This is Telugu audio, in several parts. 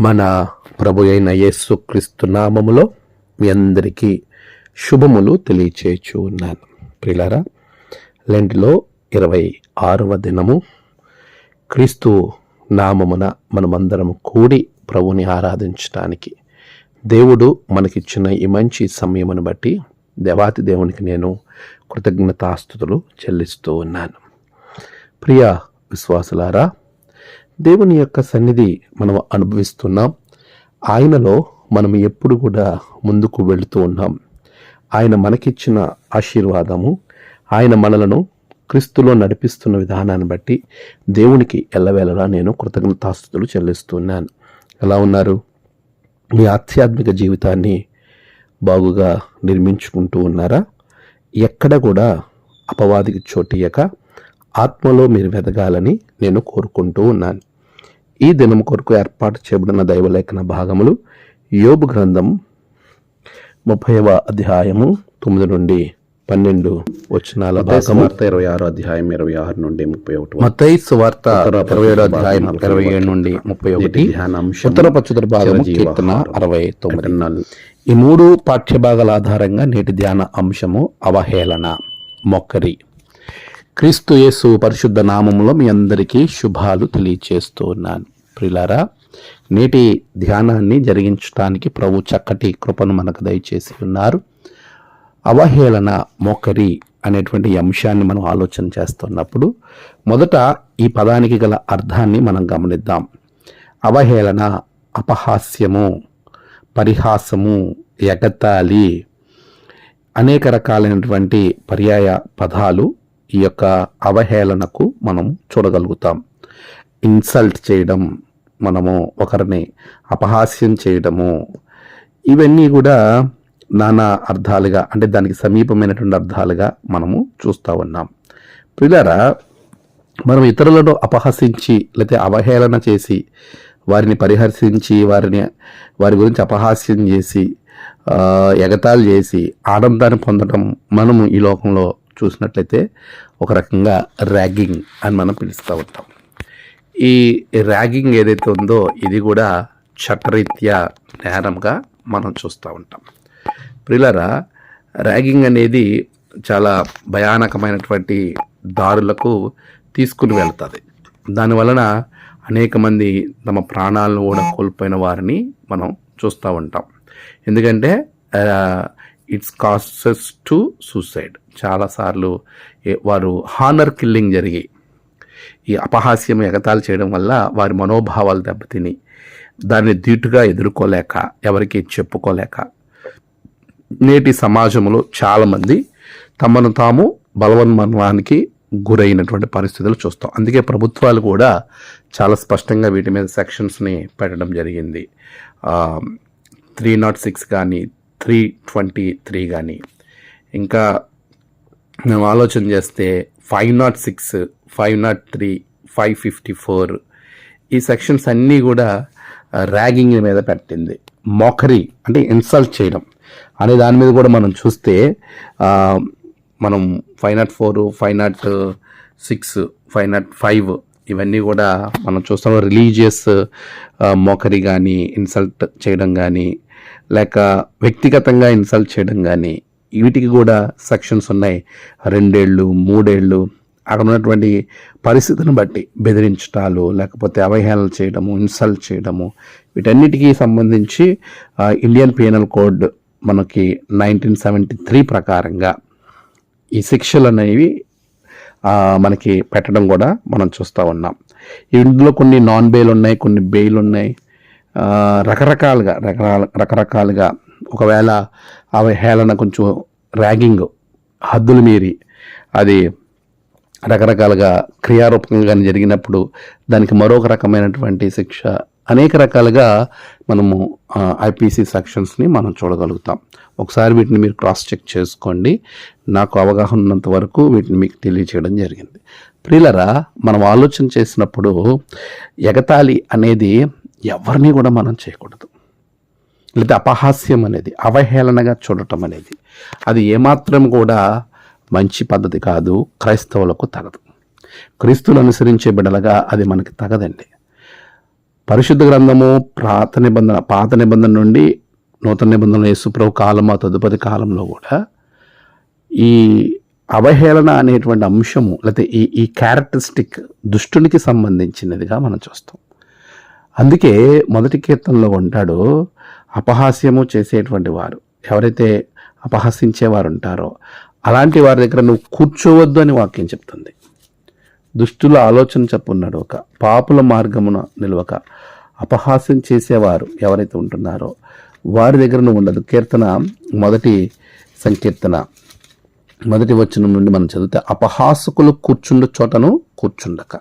మన ప్రభు అయిన యేసుక్రీస్తు నామములో మీ అందరికీ శుభములు తెలియచేయచ్చు ఉన్నాను. ప్రిలారా లెండ్లో ఇరవై ఆరవ దినము క్రీస్తు నామమున మనమందరం కూడి ప్రభుని ఆరాధించడానికి దేవుడు మనకిచ్చిన ఈ మంచి సమయమును బట్టి దేవాతి దేవునికి నేను కృతజ్ఞతాస్థుతులు చెల్లిస్తూ ఉన్నాను. ప్రియ విశ్వాసులారా దేవుని యొక్క సన్నిధి మనం అనుభవిస్తున్నాం. ఆయనలో మనం ఎప్పుడు కూడా ముందుకు వెళుతూ ఉన్నాం. ఆయన మనకిచ్చిన ఆశీర్వాదము ఆయన మనలను క్రీస్తులో నడిపిస్తున్న విధానాన్ని బట్టి దేవునికి ఎల్లవేళలా నేను కృతజ్ఞతాస్తుతులు చెల్లిస్తున్నాను. ఎలా ఉన్నారు? మీ ఆధ్యాత్మిక జీవితాన్ని బాగుగా నిర్మించుకుంటూ ఉన్నారా? ఎక్కడ కూడా అపవాదికి చోటియక ఆత్మలో మీరు వెదగాలని నేను కోరుకుంటూ ఉన్నాను. ఈ దినం కొరకు ఏర్పాటు చేయబడిన దైవలేఖన భాగములు యోబు గ్రంథం ముప్పైవ అధ్యాయము తొమ్మిది నుండి పన్నెండు వచనాల భాగము. వార్త ఇరవై ఆరో అధ్యాయం ఇరవై ఆరు నుండి ముప్పై ఒకటి మత్తయి సువార్త ఇరవై ఏడో అధ్యాయం ఇరవై ఏడు నుండి ముప్పై ఒకటి. ఉత్తర పచ్చుతర భాగము కీర్తన అరవై తొమ్మిది. ఈ మూడు పాఠ్యభాగాల ఆధారంగా నేటి ధ్యాన అంశము అవహేళన మొక్కరి క్రీస్తు యేసు పరిశుద్ధ నామములో మీ అందరికీ శుభాలు తెలియచేస్తూ ఉన్నాను. ప్రిలారా నేటి ధ్యానాన్ని జరిగించడానికి ప్రభు చక్కటి కృపను మనకు దయచేసి ఉన్నారు. అవహేళన మోకరి అనేటువంటి అంశాన్ని మనం ఆలోచన చేస్తున్నప్పుడు మొదట ఈ పదానికి గల అర్థాన్ని మనం గమనిద్దాం. అవహేళన అపహాస్యము పరిహాసము ఎగతాళి అనేక రకాలైనటువంటి పర్యాయ పదాలు ఈ యొక్క అవహేళనకు మనం చూడగలుగుతాం. ఇన్సల్ట్ చేయడం మనము ఒకరిని అపహాస్యం చేయడము ఇవన్నీ కూడా నానా అర్థాలుగా అంటే దానికి సమీపమైనటువంటి అర్థాలుగా మనము చూస్తూ ఉన్నాం. పిల్లరా మనం ఇతరులను అపహసించి లేకపోతే అవహేళన చేసి వారిని పరిహర్సించి వారిని వారి గురించి అపహాస్యం చేసి ఎగతాలు ఎగతాళి చేసి ఆనందాన్ని పొందడం మనము ఈ లోకంలో చూసినట్లయితే ఒక రకంగా ర్యాగింగ్ అని మనం పిలుస్తూ ఉంటాం. ఈ ర్యాగింగ్ ఏదైతే ఉందో ఇది కూడా చట్టరీత్యా నేరంగా మనం చూస్తూ ఉంటాం. ప్రిలరా ర్యాగింగ్ అనేది చాలా భయానకమైనటువంటి దారులకు తీసుకుని వెళ్తుంది. దానివలన అనేక మంది తమ ప్రాణాలను కూడా కోల్పోయిన వారిని మనం చూస్తూ ఉంటాం. ఎందుకంటే ఇట్స్ కాసెస్ టు సూసైడ్ చాలాసార్లు ఏ- వారు హానర్ కిల్లింగ్ జరిగి ఈ అపహాస్యం ఎగతాలు చేయడం వల్ల వారి మనోభావాలు దెబ్బతిని దాన్ని ధీటుగా ఎదుర్కోలేక ఎవరికి చెప్పుకోలేక నేటి సమాజంలో చాలామంది తమను తాము బలవన్మన్వానికి గురైనటువంటి పరిస్థితులు చూస్తాం. అందుకే ప్రభుత్వాలు కూడా చాలా స్పష్టంగా వీటి మీద సెక్షన్స్ని పెట్టడం జరిగింది. త్రీ నాట్ సిక్స్ కానీ త్రీ ట్వంటీ త్రీ కానీ. ఇంకా మేము ఆలోచన చేస్తే five nought six five nought three five fifty four ఈ సెక్షన్స్ అన్నీ కూడా ర్యాగింగ్ మీద పెట్టింది. మోకరీ అంటే ఇన్సల్ట్ చేయడం అనే దాని మీద కూడా మనం చూస్తే మనం five nought four five nought six five nought five ఇవన్నీ కూడా మనం చూస్తాం. రిలీజియస్ మోకరి కానీ ఇన్సల్ట్ చేయడం కానీ లేక వ్యక్తిగతంగా ఇన్సల్ట్ చేయడం కానీ వీటికి కూడా సెక్షన్స్ ఉన్నాయి. రెండేళ్ళు మూడేళ్ళు అక్కడ ఉన్నటువంటి పరిస్థితిని బట్టి బెదిరించటాలు లేకపోతే అవహేళన చేయడము ఇన్సల్ట్ చేయడము వీటన్నిటికీ సంబంధించి ఇండియన్ పీనల్ కోడ్ మనకి నైన్టీన్ సెవెంటీ త్రీ ప్రకారంగా ఈ శిక్షలు అనేవి మనకి పెట్టడం కూడా మనం చూస్తూ ఉన్నాం. ఇందులో కొన్ని నాన్ బెయిల్ ఉన్నాయి కొన్ని బెయిల్ ఉన్నాయి. రకరకాలుగా రకరకాల రకరకాలుగా ఒకవేళ అవహేళన కొంచెం ర్యాగింగ్ హద్దులు మీరి అది రకరకాలుగా క్రియారూపకంగా జరిగినప్పుడు దానికి మరొక రకమైనటువంటి శిక్ష అనేక రకాలుగా మనము ఐపీసీ సెక్షన్స్ని మనం చూడగలుగుతాం. ఒకసారి వీటిని మీరు క్రాస్ చెక్ చేసుకోండి. నాకు అవగాహన ఉన్నంత వరకు వీటిని మీకు తెలియచేయడం జరిగింది. ప్రియులరా మనం ఆలోచన చేసినప్పుడు ఎగతాళి అనేది ఎవరిని కూడా మనం చేయకూడదు. లేదా అపహాస్యం అనేది అవహేళనగా చూడటం అనేది అది ఏమాత్రం కూడా మంచి పద్ధతి కాదు క్రైస్తవులకు తగదు. క్రీస్తులు అనుసరించే బిడలగా అది మనకి తగదండి. పరిశుద్ధ గ్రంథము పాత నిబంధన పాత నిబంధన నుండి నూతన నిబంధన యేసుప్రభు కాలం ఆ తదుపరి కాలంలో కూడా ఈ అవహేళన అనేటువంటి అంశము లేకపోతే ఈ ఈ క్యారెక్టరిస్టిక్ దుష్టునికి సంబంధించినదిగా మనం చూస్తాం. అందుకే మొదటి కీర్తనలో ఉంటాడు అపహాస్యము చేసేటువంటి వారు. ఎవరైతే అపహసించేవారు ఉంటారో అలాంటి వారి దగ్గర నువ్వు కూర్చోవద్దు అని వాక్యం చెప్తుంది. దుష్టుల ఆలోచన చెప్పున్నాడు ఒక. పాపుల మార్గమున నిలవక అపహాస్యం చేసేవారు ఎవరైతే ఉంటున్నారో వారి దగ్గర నువ్వు ఉండదు. కీర్తన మొదటి సంకీర్తన మొదటి వచనం నుండి మనం చదివితే అపహాసకులు కూర్చుండు చోటను కూర్చుండక.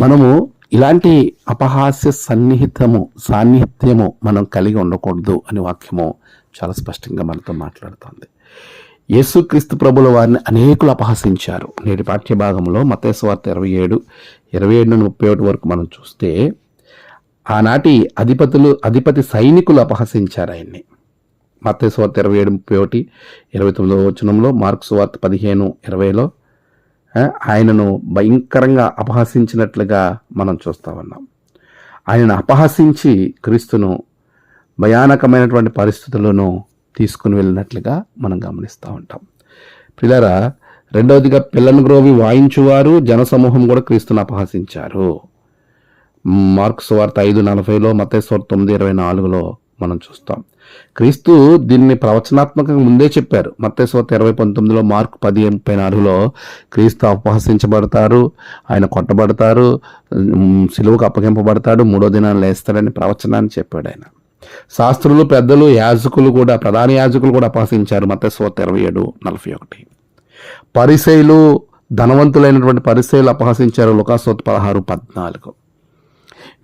మనము ఇలాంటి అపహాస్య సన్నిహితము సాన్నిహిత్యము మనం కలిగి ఉండకూడదు అనే వాక్యము చాలా స్పష్టంగా మనతో మాట్లాడుతోంది. యేసుక్రీస్తు ప్రభుల వారిని అనేకులు అపహసించారు. నేటి పాఠ్య భాగంలో మతేశ్వార్త ఇరవై ఏడు ఇరవై ఏడు నుండి ముప్పై ఒకటి వరకు మనం చూస్తే ఆనాటి అధిపతులు అధిపతి సైనికులు అపహసించారు ఆయన్ని. మతేశ్వార్త ఇరవై ఏడు ముప్పై ఒకటి ఇరవై తొమ్మిదవ వచనంలో మార్క్స్ వార్త పదిహేను ఇరవైలో ఆయనను భయంకరంగా అపహసించినట్లుగా మనం చూస్తా ఉన్నాం. ఆయనను అపహసించి క్రీస్తును భయానకమైనటువంటి పరిస్థితులను తీసుకుని వెళ్ళినట్లుగా మనం గమనిస్తూ ఉంటాం. పిల్లరా రెండవదిగా పిల్లను గ్రోవి వాయించువారు జనసమూహం కూడా క్రీస్తును అపహసించారు. మార్క్స్ వార్త ఐదు నలభైలో మతేశ్వర్ తొమ్మిది ఇరవై నాలుగులో మనం చూస్తాం. క్రీస్తు దీన్ని ప్రవచనాత్మకంగా ముందే చెప్పారు. మత్తేశ్వత ఇరవై పంతొమ్మిదిలో మార్క్ పది ముప్పై నాలుగులో క్రీస్తు అపహసించబడతారు ఆయన కొట్టబడతారు సిలువకు అప్పగింపబడతాడు మూడో దినాన్ని లేస్తాడని ప్రవచనాన్ని చెప్పాడు ఆయన. శాస్త్రులు పెద్దలు యాజకులు కూడా ప్రధాన యాజకులు కూడా అపహసించారు మత్తేశ్వత ఇరవై ఏడు నలభై ఒకటి. పరిశైలు ధనవంతులైనటువంటి పరిశైలు అపహసించారు లుకాసోత్ పదహారు పద్నాలుగు.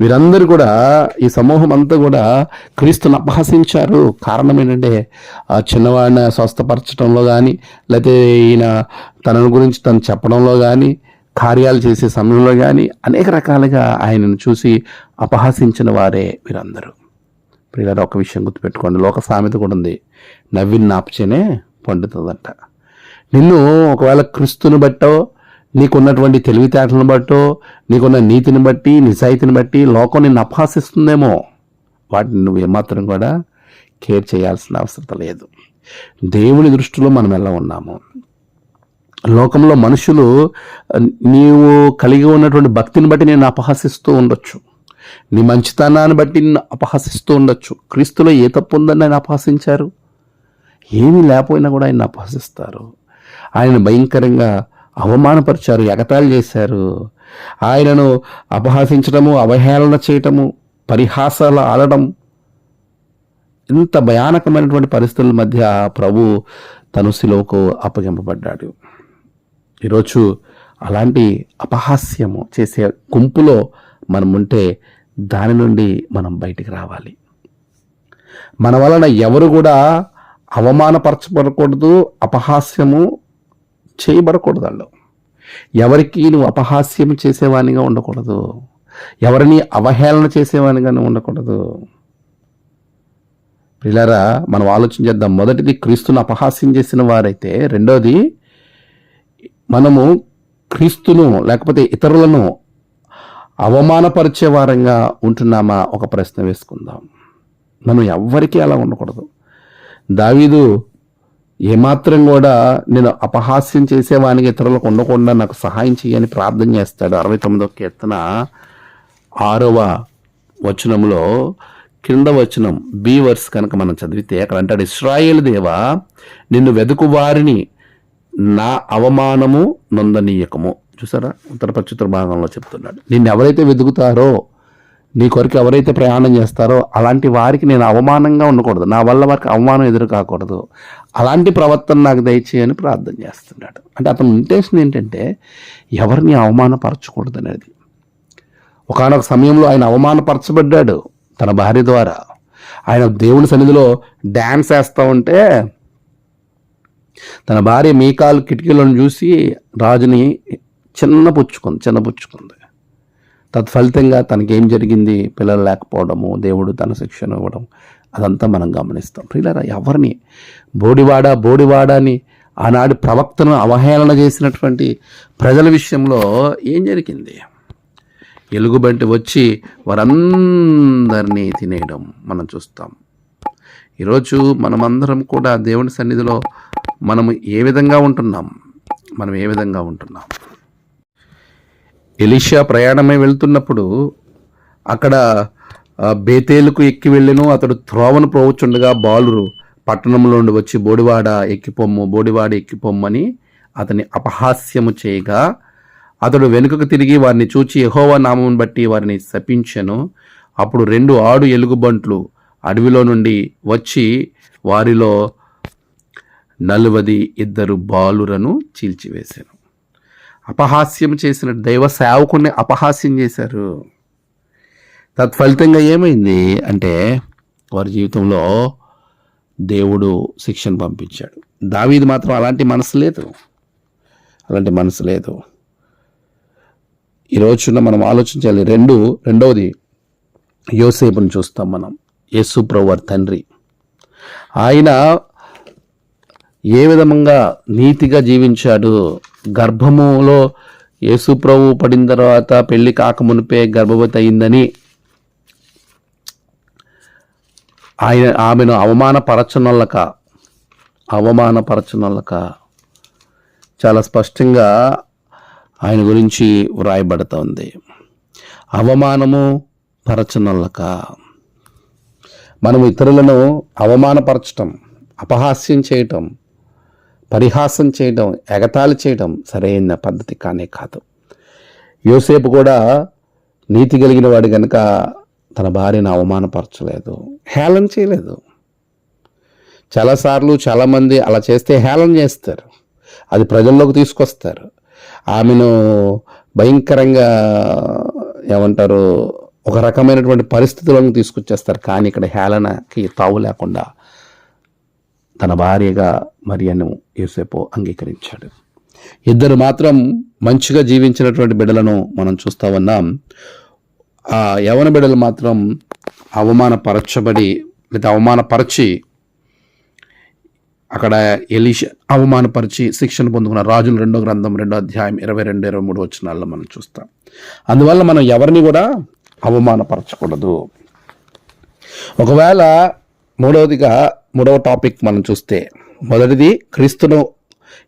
వీరందరూ కూడా ఈ సమూహం అంతా కూడా క్రీస్తుని అపహసించారు. కారణం ఏంటంటే ఆ చిన్నవాడిని స్వస్థపరచడంలో కానీ లేకపోతే ఈయన తనను గురించి తను చెప్పడంలో కానీ కార్యాలు చేసే సమయంలో కానీ అనేక రకాలుగా ఆయనను చూసి అపహసించిన వారే వీరందరూ. ప్రియులారా ఒక విషయం గుర్తుపెట్టుకోండి. లోక సామెత కూడా ఉంది. నవ్విని నాపచేనే పండుతుందంట. నిన్ను ఒకవేళ క్రీస్తుని బట్టో నీకున్నటువంటి తెలివితేటలను బట్టో నీకున్న నీతిని బట్టి నిజాయితీని బట్టి లోకం నిన్ను అపహాసిస్తుందేమో. వాటిని నువ్వు ఏమాత్రం కూడా కేర్ చేయాల్సిన అవసరం లేదు. దేవుని దృష్టిలో మనం ఎలా ఉన్నాము? లోకంలో మనుషులు నీవు కలిగి ఉన్నటువంటి భక్తిని బట్టి నేను అపహసిస్తూ ఉండొచ్చు. నీ మంచితనాన్ని బట్టి నిన్ను అపహసిస్తూ ఉండొచ్చు. క్రీస్తులో ఏ తప్పు ఉందని ఆయన అపహసించారు? ఏమీ లేకపోయినా కూడా ఆయన అపహసిస్తారు. ఆయన భయంకరంగా అవమానపరిచారు ఎగతాళి చేశారు. ఆయనను అపహాసించడము అవహేళన చేయటము పరిహాసాలు ఆడడం ఇంత భయానకమైనటువంటి పరిస్థితుల మధ్య ప్రభు తను శిలువకు అప్పగింపబడ్డాడు. ఈరోజు అలాంటి అపహాస్యము చేసే గుంపులో మనం ఉంటే దాని నుండి మనం బయటికి రావాలి. మన వలన ఎవరు కూడా అవమానపరచబడకూడదు అపహాస్యము చేయబడకూడదు వాళ్ళు. ఎవరికి నువ్వు అపహాస్యం చేసేవానిగా ఉండకూడదు. ఎవరిని అవహేళన చేసేవానిగా ఉండకూడదు. పిల్లరా మనం ఆలోచన చేద్దాం. మొదటిది క్రీస్తును అపహాస్యం చేసిన వారైతే రెండోది మనము క్రీస్తును లేకపోతే ఇతరులను అవమానపరిచే వారంగా ఉంటున్నామా? ఒక ప్రశ్న వేసుకుందాం. మనం ఎవ్వరికీ అలా ఉండకూడదు. దావీదు ఏమాత్రం కూడా నేను అపహాస్యం చేసేవానికి ఇతరులకు ఉండకుండా నాకు సహాయం చేయని ప్రార్థన చేస్తాడు. అరవై తొమ్మిదో కీర్తన ఆరవ వచనంలో కింద వచనం బి వర్స్ కనుక మనం చదివితే అక్కడ అంటాడు ఇస్రాయేల్ దేవా నిన్ను వెదుకు వారిని నా అవమానము నొందనీయకము. చూసారా? ఉత్తర భాగంలో చెప్తున్నాడు. నిన్ను ఎవరైతే వెతుకుతారో నీ కొరకు ఎవరైతే ప్రయాణం చేస్తారో అలాంటి వారికి నేను అవమానంగా ఉండకూడదు. నా వల్ల వారికి అవమానం ఎదురు కాకూడదు. అలాంటి ప్రవర్తన నాకు దయచేయని ప్రార్థన చేస్తున్నాడు. అంటే అతని ఇంటెన్షన్ ఏంటంటే ఎవరిని అవమానపరచకూడదు అనేది ఒకనొక సమయంలో ఆయన అవమానపరచబడ్డాడు తన భార్య ద్వారా. ఆయన దేవుని సన్నిధిలో డ్యాన్స్ వేస్తూ ఉంటే తన భార్య మీకాలు కిటికీలను చూసి రాజుని చిన్న పుచ్చుకుంది చిన్న పుచ్చుకుంది. తత్ఫలితంగా తనకేం జరిగింది? పిల్లలు లేకపోవడము దేవుడు తన శిక్షణ ఇవ్వడం అదంతా మనం గమనిస్తాం. ప్రియులరా ఎవరిని? బోడివాడ బోడివాడ అని ఆనాడు ప్రవక్తను అవహేళన చేసినటువంటి ప్రజల విషయంలో ఏం జరిగింది? ఎలుగుబంటి వచ్చి వారందరినీ తినేయడం మనం చూస్తాం. ఈరోజు మనమందరం కూడా దేవుని సన్నిధిలో మనము ఏ విధంగా ఉంటున్నాం? మనం ఏ విధంగా ఉంటున్నాం? ఎలిషా ప్రయాణమై వెళ్తున్నప్పుడు అక్కడ బేతేలుకు ఎక్కి వెళ్ళెను అతడు త్రోవను ప్రోవచ్చుండగా బాలురు పట్టణంలో నుండి వచ్చి బోడివాడ ఎక్కిపోమ్ము బోడివాడ ఎక్కిపోమ్మని అతని అపహాస్యము చేయగా అతడు వెనుకకు తిరిగి వారిని చూచి యహోవా నామం బట్టి వారిని శపించెను. అప్పుడు రెండు ఆడు ఎలుగుబంట్లు అడవిలో నుండి వచ్చి వారిలో నలువది ఇద్దరు బాలురను చీల్చివేశాను అపహాస్యం చేసిన దైవ సేవకుని అపహాస్యం చేశారు. తత్ఫలితంగా ఏమైంది అంటే వారి జీవితంలో దేవుడు శిక్షను పంపించాడు. దావీది మాత్రం అలాంటి మనసు లేదు. అలాంటి మనసు లేదు. ఈరోజు మనం ఆలోచించాలి. రెండు రెండవది యోసేపుని చూస్తాం మనం. యేసు ప్రభు వారి తండ్రి. ఆయన ఏ విధంగా నీతిగా జీవించాడు? గర్భములో యేసుప్రభు పడిన తర్వాత పెళ్ళి కాకమునిపే గర్భవతి అయిందని ఆయన ఆమెను అవమానపరచనొల్లక అవమానపరచనొల్లక చాలా స్పష్టంగా ఆయన గురించి వ్రాయబడుతోంది అవమానము పరచనొల్లక. మనం ఇతరులను అవమానపరచటం అపహాస్యం చేయటం పరిహాసం చేయటం ఎగతాళి చేయటం సరైన పద్ధతి కానే కాదు. యోసేపు కూడా నీతి కలిగిన వాడు కనుక తన భార్యను అవమానపరచలేదు హేళన చేయలేదు. చాలాసార్లు చాలామంది అలా చేస్తే హేళన చేస్తారు. అది ప్రజల్లోకి తీసుకొస్తారు. ఆమెను భయంకరంగా ఏమంటారు ఒక రకమైనటువంటి పరిస్థితులను తీసుకొచ్చేస్తారు. కానీ ఇక్కడ హేళనకి తావు లేకుండా తన భార్యగా మరియను యోసేపు అంగీకరించాడు. ఇద్దరు మాత్రం మంచిగా జీవించినటువంటి బిడ్డలను మనం చూస్తూ ఉన్నాం. ఆ యవన బిడ్డలు మాత్రం అవమానపరచబడి లేదా అవమానపరచి అక్కడ ఎలీష అవమానపరిచి శిక్షణ పొందుకున్న రాజులు రెండో గ్రంథం రెండో అధ్యాయం ఇరవై రెండు ఇరవై మూడు వచ్చినాల్లో మనం చూస్తాం. అందువల్ల మనం ఎవరిని కూడా అవమానపరచకూడదు. ఒకవేళ మూడవదిగా మూడవ టాపిక్ మనం చూస్తే మొదటిది క్రీస్తును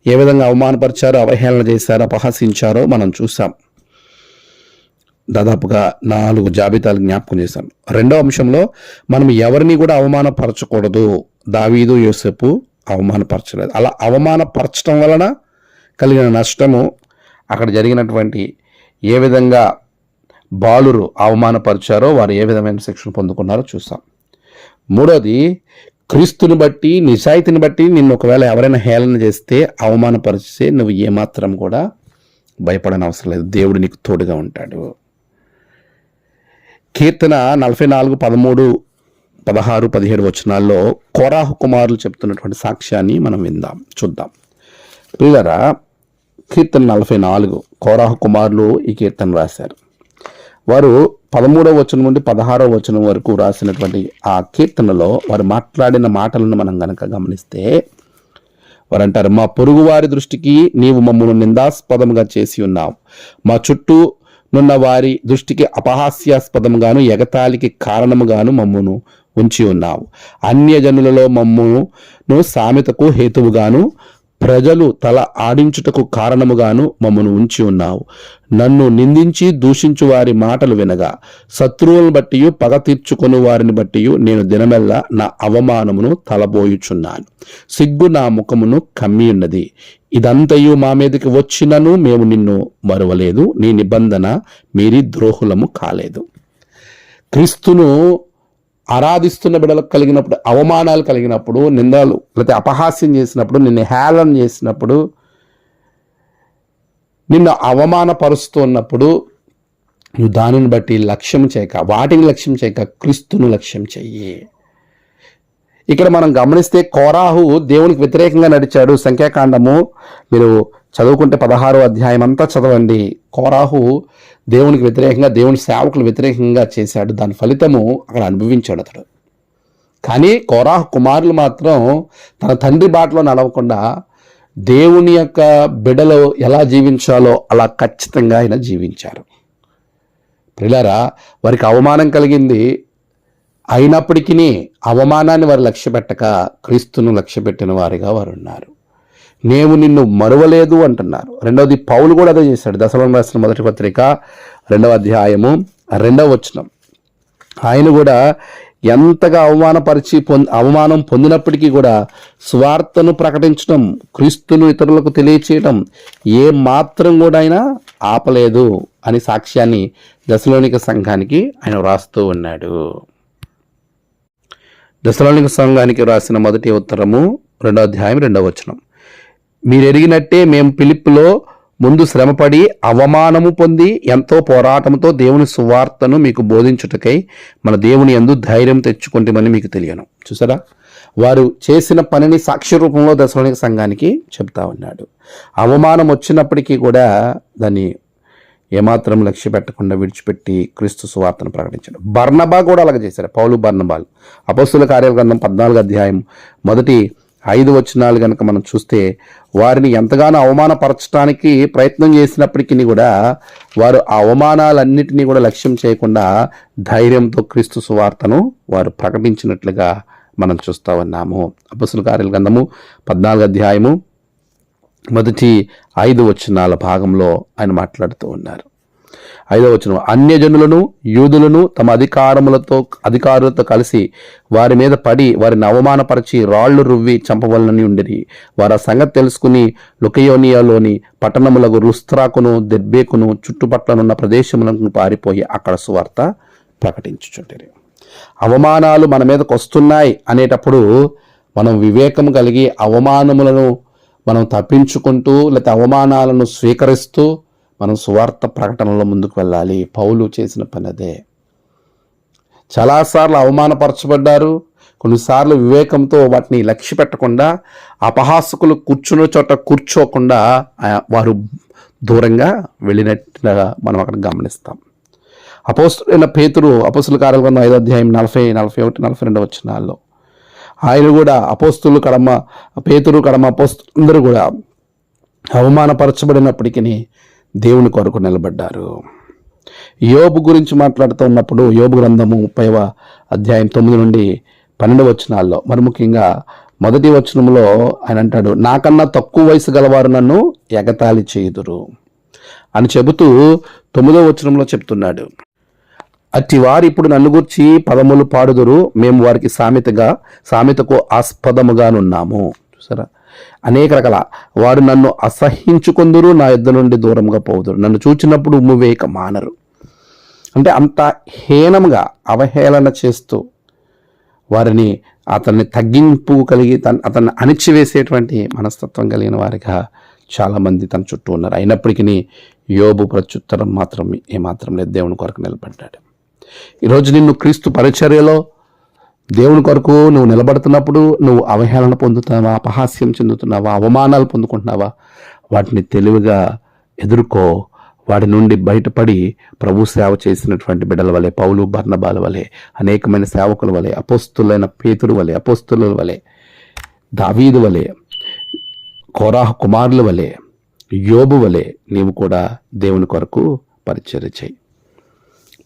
ఏ విధంగా అవమానపరిచారో అవహేళన చేశారో అపహసించారో మనం చూసాం దాదాపుగా నాలుగు జాబితాలు జ్ఞాపకం చేశాం. రెండో అంశంలో మనం ఎవరిని కూడా అవమానపరచకూడదు. దావీదు యోసేపు అవమానపరచలేదు. అలా అవమానపరచడం వలన కలిగిన నష్టము అక్కడ జరిగినటువంటి ఏ విధంగా బాలురు అవమానపరిచారో వారు ఏ విధమైన శిక్షణ పొందుకున్నారో చూసాం మూడోది క్రీస్తుని బట్టి నిజాయితీని బట్టి నిన్ను ఒకవేళ ఎవరైనా హేళన చేస్తే అవమానపరిస్తే నువ్వు ఏమాత్రం కూడా భయపడని అవసరం లేదు. దేవుడు నీకు తోడుగా ఉంటాడు. కీర్తన నలభై నాలుగు పదమూడు పదహారు పదిహేడు వచనాల్లో కోరాహు కుమారులు చెప్తున్నటువంటి సాక్ష్యాన్ని మనం విందాం చూద్దాం. పిల్లరా కీర్తన నలభై నాలుగు కోరాహు కుమారులు ఈ కీర్తన రాశారు. వారు పదమూడవ వచనం నుండి పదహారవ వచనం వరకు రాసినటువంటి ఆ కీర్తనలో వారు మాట్లాడిన మాటలను మనం గనక గమనిస్తే వారు అంటారు మా పొరుగువారి దృష్టికి నీవు మమ్మల్ని నిందాస్పదంగా చేసి ఉన్నావు. మా చుట్టూ నున్న వారి దృష్టికి అపహాస్యాస్పదంగాను ఎగతాళికి కారణముగాను మమ్మును ఉంచి ఉన్నావు. అన్యజనులలో మమ్మును సామెతకు హేతువుగాను ప్రజలు తల ఆడించుటకు కారణముగాను మమ్మను ఉంచి ఉన్నావు. నన్ను నిందించి దూషించు వారి మాటలు వినగా శత్రువులను బట్టి పగ తీర్చుకొని వారిని బట్టి నేను దినమెల్లా నా అవమానమును తలబోయుచున్నాను. సిగ్గు నా ముఖమును కమ్మియున్నది. ఇదంతయు మా మీదకి వచ్చినను మేము నిన్ను మరువలేదు. నీ నిబంధన మీరి ద్రోహులము కాలేదు. క్రీస్తును ఆరాధిస్తున్న బిడలకు కలిగినప్పుడు అవమానాలు కలిగినప్పుడు నిందలు లేకపోతే అపహాస్యం చేసినప్పుడు నిన్ను హేళన చేసినప్పుడు నిన్ను అవమానపరుస్తున్నప్పుడు నువ్వు దానిని బట్టి లక్ష్యం చేయక వాటిని లక్ష్యం చేయక క్రీస్తును లక్ష్యం చెయ్యి. ఇక్కడ మనం గమనిస్తే కోరాహు దేవునికి వ్యతిరేకంగా నడిచాడు సంఖ్యాకాండము. మీరు చదువుకుంటే పదహారో అధ్యాయం అంతా చదవండి. కోరాహు దేవునికి వ్యతిరేకంగా దేవుని సేవకులు వ్యతిరేకంగా చేశాడు. దాని ఫలితము అక్కడ అనుభవించాడు అతడు. కానీ కోరాహు కుమారులు మాత్రం తన తండ్రి బాటలో నడవకుండా దేవుని యొక్క బిడలో ఎలా జీవించాలో అలా ఖచ్చితంగా ఆయన జీవించారు. ప్రిలారా వారికి అవమానం కలిగింది. అయినప్పటికీ అవమానాన్ని వారు లక్ష్య పెట్టక క్రీస్తును లక్ష్య పెట్టిన వారిగా వారు ఉన్నారు. నేను నిన్ను మరువలేదు అంటున్నారు. రెండవది పౌలు కూడా అదే చేశాడు. దశలం రాసిన మొదటి పత్రిక రెండవ అధ్యాయము రెండవ వచనం. ఆయన కూడా ఎంతగా అవమానపరిచి పొంది అవమానం పొందినప్పటికీ కూడా స్వార్థను ప్రకటించడం క్రీస్తును ఇతరులకు తెలియచేయడం ఏ మాత్రం కూడా ఆయన ఆపలేదు అని సాక్ష్యాన్ని దశలోనిక సంఘానికి ఆయన వ్రాస్తూ ఉన్నాడు. దశలోనిక సంఘానికి రాసిన మొదటి ఉత్తరము రెండో అధ్యాయం రెండవ వచనం. మీరెరిగినట్టే మేము పిలుపులో ముందు శ్రమపడి అవమానము పొంది ఎంతో పోరాటంతో దేవుని సువార్తను మీకు బోధించుటకై మన దేవుని ఎందు ధైర్యం తెచ్చుకుంటామని మీకు తెలియను. చూసారా? వారు చేసిన పనిని సాక్ష్య రూపంలో దశలోనిక సంఘానికి చెప్తా ఉన్నాడు. అవమానం వచ్చినప్పటికీ కూడా దాన్ని ఏమాత్రం లక్ష్య పెట్టకుండా విడిచిపెట్టి క్రీస్తు సువార్తను ప్రకటించాడు. బర్ణబా కూడా అలాగ చేశారు పౌలు బర్నబాలు. అపస్సుల కార్యగ్రంథం పద్నాలుగు అధ్యాయం మొదటి ఐదు వచనాలు కనుక మనం చూస్తే వారిని ఎంతగానో అవమానపరచడానికి ప్రయత్నం చేసినప్పటికీ కూడా వారు ఆ అవమానాలన్నిటినీ కూడా లక్ష్యం చేయకుండా ధైర్యంతో క్రీస్తు సువార్తను వారు ప్రకటించినట్లుగా మనం చూస్తా ఉన్నాము. అపసుల కార్యాల గ్రంథము పద్నాలుగు అధ్యాయము మొదటి ఐదు వచనాల భాగంలో ఆయన మాట్లాడుతూ ఉన్నారు. ఐదవ వచనం. అన్యజనులను యూదులను తమ అధికారములతో అధికారులతో కలిసి వారి మీద పడి వారిని అవమానపరిచి రాళ్ళు రువ్వి చంపవలనని ఉండిరి. వారు ఆ సంగతి తెలుసుకుని లుకయోనియాలోని పట్టణములకు రుస్త్రాకును దెర్బేకును చుట్టుపట్లనున్న ప్రదేశములకు పారిపోయి అక్కడ సువార్త ప్రకటించుచుంటారు. అవమానాలు మన మీదకు వస్తున్నాయి అనేటప్పుడు మనం వివేకం కలిగి అవమానములను మనం తప్పించుకుంటూ లేకపోతే అవమానాలను స్వీకరిస్తూ మనం సువార్త ప్రకటనలో ముందుకు వెళ్ళాలి. పౌలు చేసిన పని అదే. చాలాసార్లు అవమానపరచబడ్డారు. కొన్నిసార్లు వివేకంతో వాటిని లక్ష్య పెట్టకుండా అపహాసకులు కూర్చున్న చోట కూర్చోకుండా వారు దూరంగా వెళ్ళినట్టుగా మనం అక్కడ గమనిస్తాం. అపోస్తులైన పేతురు అపోస్తుల కార్యాలయం ఐదో అధ్యాయం నలభై నలభై ఒకటి నలభై రెండు వచ్చినాల్లో ఆయన కూడా అపోస్తులు కడమ పేతురు కడమ అపోస్తులు అందరూ కూడా అవమానపరచబడినప్పటికీ దేవుని కొరకు నిలబడ్డారు. యోబు గురించి మాట్లాడుతూ ఉన్నప్పుడు యోబు గ్రంథము ముప్పైవ అధ్యాయం తొమ్మిది నుండి పన్నెండు వచనాల్లో మరి ముఖ్యంగా మొదటి వచనంలో ఆయన అంటాడు నాకన్నా తక్కువ వయసు గలవారు నన్ను ఎగతాళి చేయుదురు అని చెబుతూ తొమ్మిదో వచనంలో చెప్తున్నాడు. అట్టి వారు ఇప్పుడు నన్ను గుర్చి పదములు పాడుదురు మేము వారికి సామెతగా సామెతకు ఆస్పదముగానున్నాము. చూసారా? అనేక రకాల వారు నన్ను అసహించుకుందురు నా యుద్ధ నుండి దూరంగా పోదురు నన్ను చూచినప్పుడు ఉమ్మువేయక మానరు అంటే అంత హీనంగా అవహేళన చేస్తూ వారిని అతన్ని తగ్గింపు కలిగి తన అతన్ని అణిచివేసేటువంటి మనస్తత్వం కలిగిన వారిగా చాలామంది తన చుట్టూ ఉన్నారు. అయినప్పటికీ యోబు ప్రత్యుత్తరం మాత్రం ఏమాత్రం లేదు. దేవుని కొరకు నిలబడ్డాడు. ఈరోజు నిన్ను క్రీస్తు పరిచర్యలో దేవుని కొరకు నువ్వు నిలబడుతున్నప్పుడు నువ్వు అవహేళన పొందుతున్నావా? అపహాస్యం చెందుతున్నావా? అవమానాలు పొందుకుంటున్నావా? వాటిని తెలివిగా ఎదుర్కో. వాటి నుండి బయటపడి ప్రభు సేవ చేసినటువంటి బిడ్డల వలె పౌలు బర్ణబాల వలె అనేకమైన సేవకుల వలె అపోస్తులైన పేతురు వలె అపోస్తుల వలె దావీదు వలె కోరాహ కుమారుల వలె యోబు వలె నీవు కూడా దేవుని కొరకు పరిచర్య చేయి.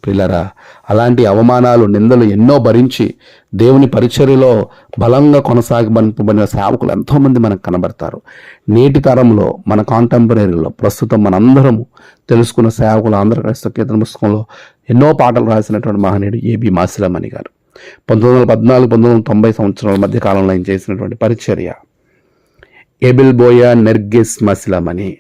పిల్లరా అలాంటి అవమానాలు నిందలు ఎన్నో భరించి దేవుని పరిచర్యలో బలంగా కొనసాగబడిన సేవకులు ఎంతోమంది మనకు కనబడతారు. నేటి తరంలో మన కాంటెంపరీలో ప్రస్తుతం మనందరము తెలుసుకున్న సేవకులు ఆంధ్రప్రదేశ్ కీర్తన పుస్తకంలో ఎన్నో పాటలు రాసినటువంటి మహనీయుడు ఏబి మాసిలమణి గారు. పంతొమ్మిది వందల పద్నాలుగు పంతొమ్మిది వందల తొంభై సంవత్సరాల మధ్య కాలంలో ఆయన చేసినటువంటి పరిచర్య Abel Boya Nargis Masilamani.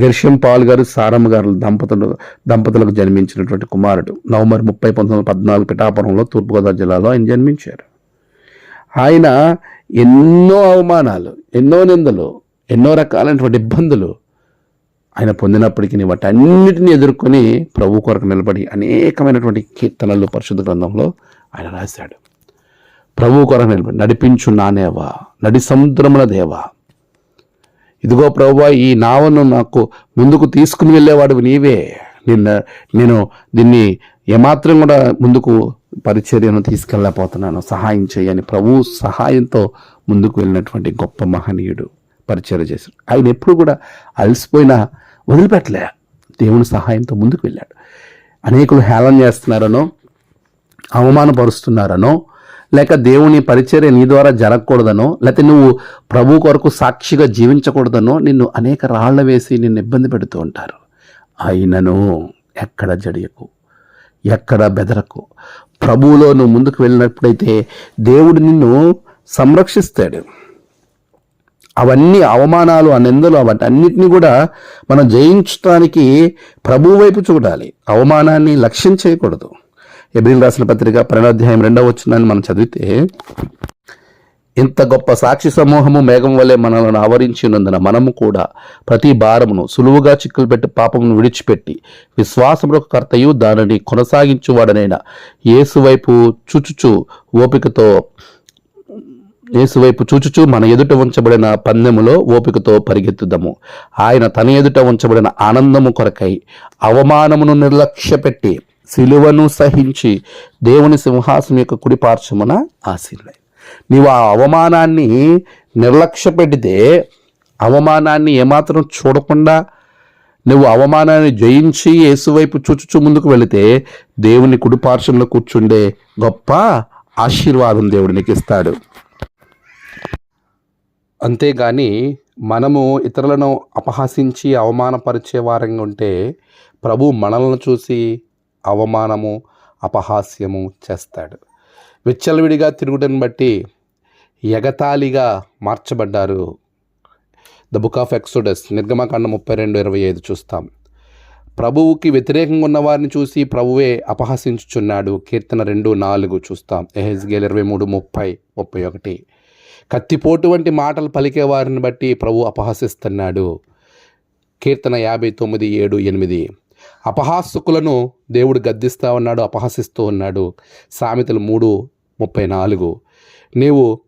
Gershom Paul గారు సారమ్మ గారు దంపతులు దంపతులకు జన్మించినటువంటి కుమారుడు. నవంబర్ ముప్పై పంతొమ్మిది వందల పద్నాలుగు పిఠాపురంలో తూర్పుగోదావరి జిల్లాలో ఆయన జన్మించారు. ఆయన ఎన్నో అవమానాలు ఎన్నో నిందలు ఎన్నో రకాలైనటువంటి ఇబ్బందులు ఆయన పొందినప్పటికీ వాటన్నిటిని ఎదుర్కొని ప్రభు కొరకు నిలబడి అనేకమైనటువంటి కీర్తనలు పరిశుద్ధ గ్రంథంలో ఆయన రాశాడు. ప్రభు కొరకు నిలబడి నడిపించు నానేవా నడి సముద్రముల దేవా ఇదిగో ప్రభు ఈ నావను నాకు ముందుకు తీసుకుని వెళ్ళేవాడు నీవే. నిన్న నేను దీన్ని ఏమాత్రం కూడా ముందుకు పరిచర్యను తీసుకెళ్ళకపోతున్నాను సహాయం చేయని ప్రభు సహాయంతో ముందుకు వెళ్ళినటువంటి గొప్ప మహనీయుడు పరిచర్య చేశాడు. ఆయన ఎప్పుడు కూడా అలసిపోయినా వదిలిపెట్టలే. దేవుని సహాయంతో ముందుకు వెళ్ళాడు. అనేకులు హేళన చేస్తున్నారనో అవమానపరుస్తున్నారనో లేక దేవుని పరిచర్య నీ ద్వారా జరగకూడదనో లేకపోతే నువ్వు ప్రభు కొరకు సాక్షిగా జీవించకూడదనో నిన్ను అనేక రాళ్ళ వేసి నిన్ను ఇబ్బంది పెడుతూ ఉంటారు. అయినను ఎక్కడ జడియకు? ఎక్కడ బెదరకు? ప్రభువులో నువ్వు ముందుకు వెళ్ళినప్పుడైతే దేవుడు నిన్ను సంరక్షిస్తాడు. అవన్నీ అవమానాలు ఆ నిందలు అవన్నిటిని కూడా మనం జయించడానికి ప్రభు వైపు చూడాలి. అవమానాన్ని లక్ష్యం చేయకూడదు. ఎబ్రిల్ రాసిన పత్రిక ప్రణాధ్యాయం రెండవ వచ్చిందని మనం చదివితే ఇంత గొప్ప సాక్షి సమూహము మేఘం వలె మనలను ఆవరించినందున మనము కూడా ప్రతి భారమును సులువుగా చిక్కులు పెట్టి పాపమును విడిచిపెట్టి విశ్వాసము కర్తయు దానిని కొనసాగించువాడనైన యేసు చుచుచు చూచుచు ఓపికతో యేసువైపు చూచుచూ మన ఎదుట ఉంచబడిన పందెములో ఓపికతో పరిగెత్తుదము. ఆయన తన ఎదుట ఉంచబడిన ఆనందము కొరకై అవమానమును నిర్లక్ష్యపెట్టి సిలువను సహించి దేవుని సింహాసనం యొక్క కుడి పార్శ్వమున నీవు ఆ అవమానాన్ని నిర్లక్ష్య పెడితే అవమానాన్ని ఏమాత్రం చూడకుండా నువ్వు అవమానాన్ని జయించి యేసువైపు చూచుచూ ముందుకు వెళితే దేవుని కుడి పార్శ్వంలో కూర్చుండే గొప్ప ఆశీర్వాదం దేవుడు నీకు ఇస్తాడు అంతేగాని మనము ఇతరులను అపహసించి అవమానపరిచే వారంగా ఉంటే ప్రభు మనలను చూసి అవమానము అపహాస్యము చేస్తాడు. విచ్చలవిడిగా తిరుగుటను బట్టి ఎగతాళిగా మార్చబడ్డారు. ద బుక్ ఆఫ్ ఎక్సోడస్ నిర్గమకాండ ముప్పై రెండు ఇరవై ఐదు చూస్తాం. ప్రభువుకి వ్యతిరేకంగా ఉన్న వారిని చూసి ప్రభువే అపహసించుచున్నాడు. కీర్తన రెండు నాలుగు చూస్తాం. ఎహెజ్గేల్ ఇరవై మూడు ముప్పై ముప్పై ఒకటి. కత్తిపోటు వంటి మాటలు పలికే వారిని బట్టి ప్రభు అపహసిస్తున్నాడు. కీర్తన యాభై తొమ్మిది ఏడు ఎనిమిది. అపహాసుకులను దేవుడు గద్దిస్తూ ఉన్నాడు అపహసిస్తూ ఉన్నాడు. సామెతలు మూడు ముప్పై నాలుగు. నీవు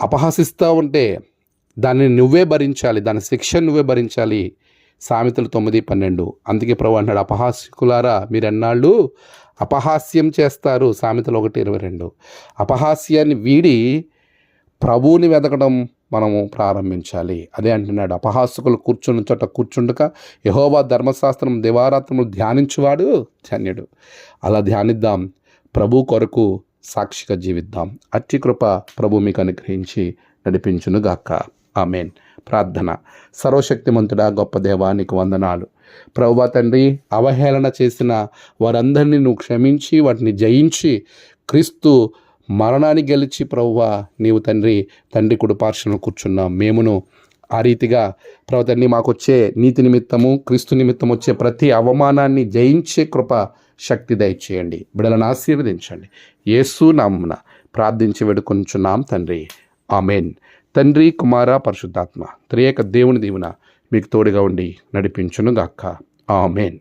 అపహసిస్తూ ఉంటే దాన్ని నువ్వే భరించాలి దాని శిక్ష నువ్వే భరించాలి. సామెతలు తొమ్మిది పన్నెండు. అందుకే ప్రభు అన్నాడు అపహాస్యకులారా మీరెన్నాళ్ళు అపహాస్యం చేస్తారు? సామెతలు ఒకటి ఇరవై రెండు. అపహాస్యాన్ని వీడి ప్రభువుని వెతకడం మనము ప్రారంభించాలి. అదే అంటున్నాడు. అపహాసుకులు కూర్చుని చోట కూర్చుండక యహోవా ధర్మశాస్త్రం దివారాత్రములు ధ్యానించువాడు ధన్యుడు. అలా ధ్యానిద్దాం. ప్రభు కొరకు సాక్షిగా జీవిద్దాం. అట్టి కృప ప్రభు మీకు అనుగ్రహించి నడిపించునుగాక. ఆమెన్. ప్రార్థన. సర్వశక్తిమంతుడా గొప్ప దేవానికి వందనాలు. ప్రభువా తండ్రి అవహేళన చేసిన వారందరినీ నువ్వు క్షమించి వాటిని జయించి క్రీస్తు మరణాన్ని గెలిచి ప్రవ్వా నీవు తండ్రి తండ్రి కుడిపార్శ్వను కూర్చున్నాం. మేమును ఆ రీతిగా ప్రభు తండ్రి మాకు వచ్చే నీతి నిమిత్తము క్రీస్తు నిమిత్తం వచ్చే ప్రతి అవమానాన్ని జయించే కృప శక్తి దయచేయండి. బిడలను ఆశీర్వదించండి. యేసు నామున ప్రార్థించి వేడుకొంచున్నాం తండ్రి. ఆమెన్. తండ్రి కుమార పరిశుద్ధాత్మ త్రియక దేవుని దీవున మీకు తోడుగా ఉండి నడిపించును గాక్క ఆమెన్.